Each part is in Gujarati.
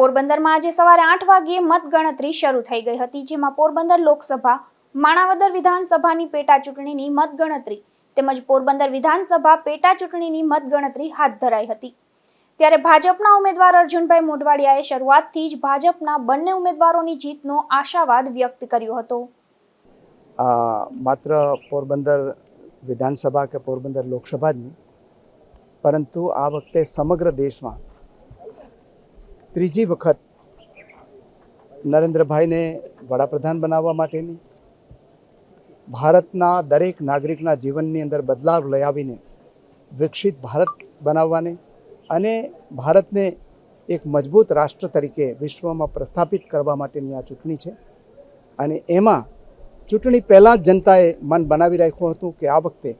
પોરબંદરમાં આજે સવારે આઠ વાગ્યે મતગણતરી શરૂ થઈ ગઈ હતી, જેમાં પોરબંદર લોકસભા, માણાવદર વિધાનસભાની પેટા ચૂંટણીની મતગણતરી તેમજ પોરબંદર વિધાનસભા પેટા ચૂંટણીની મતગણતરી હાથ ધરાઈ હતી. ત્યારે ભાજપના ઉમેદવાર અર્જુનભાઈ મોઢવાડિયાએ શરૂઆતથી જ ભાજપના બંને ઉમેદવારોની જીતનો આશાવાદ વ્યક્ત કર્યો હતો. માત્ર પોરબંદર વિધાનસભા કે પોરબંદર લોકસભા જ નહીં, પરંતુ આ વખતે સમગ્ર દેશમાં ત્રીજી વખત નરેન્દ્રભાઈને વડાપ્રધાન બનાવવા માટેની ભારતના દરેક નાગરિકના જીવનની અંદર બદલાવ લઈ આવીને વિકસિત ભારત બનાવવાને અને ભારતને એક મજબૂત રાષ્ટ્ર તરીકે વિશ્વમાં પ્રસ્થાપિત કરવા માટેની આ ચૂંટણી છે. અને એમાં ચૂંટણી પહેલાં જ જનતાએ મન બનાવી રાખ્યું હતું કે આ વખતે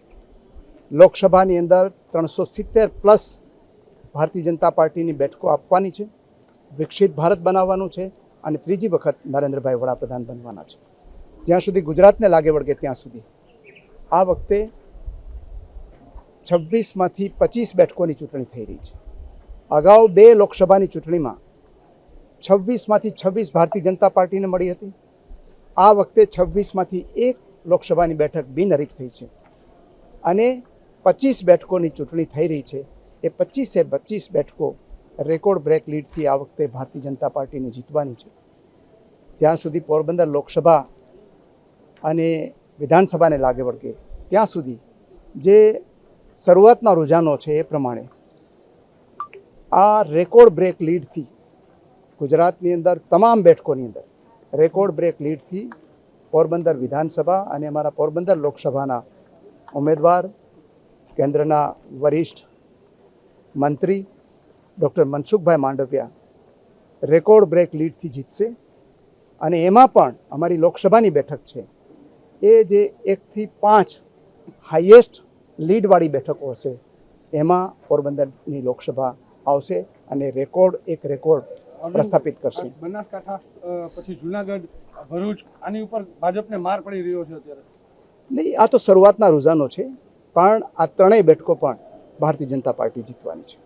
લોકસભાની અંદર ત્રણસો સિત્તેર પ્લસ ભારતીય જનતા પાર્ટીની બેઠકો આપવાની છે. વિકસિત ભારત બનાવવાનું છે અને ત્રીજી વખત નરેન્દ્રભાઈ વડાપ્રધાન બનવાના છે. જ્યાં સુધી ગુજરાતને લાગે વળગે ત્યાં સુધી. આ વખતે છવ્વીસમાંથી પચીસ બેઠકોની ચૂંટણી થઈ રહી છે. અગાઉ બે લોકસભાની ચૂંટણીમાં છવ્વીસમાંથી છવ્વીસ ભારતીય જનતા પાર્ટીને મળી હતી. આ વખતે છવ્વીસમાંથી એક લોકસભાની બેઠક બિનહરીફ થઈ છે. અને પચીસ બેઠકોની ચૂંટણી થઈ રહી છે. એ પચીસે પચીસ બેઠકો રેકોર્ડ બ્રેક લીડથી આ વખતે ભારતીય જનતા પાર્ટીને જીતવાની છે. જ્યાં સુધી પોરબંદર લોકસભા અને વિધાનસભાને લાગે વળગે, ત્યાં સુધી જે શરૂઆતના રૂઝાનો છે એ પ્રમાણે આ રેકોર્ડ બ્રેક લીડથી ગુજરાતની અંદર, તમામ બેઠકોની અંદર રેકોર્ડ બ્રેક લીડથી પોરબંદર વિધાનસભા અને અમારા પોરબંદર લોકસભાના ઉમેદવાર, કેન્દ્રના વરિષ્ઠ મંત્રી doctor Mansukhbhai Mandaviya record break લીડથી જીતશે. અને એમાં પણ અમારી લોકસભાની બેઠક છે. એ જે એકથી પાંચ હાઈએસ્ટ લીડવાળી બેઠકો હશે એમાં પોરબંદરની લોકસભા આવશે અને રેકોર્ડ એક રેકોર્ડ પ્રસ્થાપિત કરશે. બનાસકાંઠા પછી જુનાગઢ ભરૂચ આની ઉપર ભાજપને માર પડી રહ્યો છે અત્યારે. નહીં આ તો શરૂઆતના રૂઝાનો છે પણ આ ત્રણેય બેઠકો પણ ભારતીય જનતા પાર્ટી જીતવાની છે.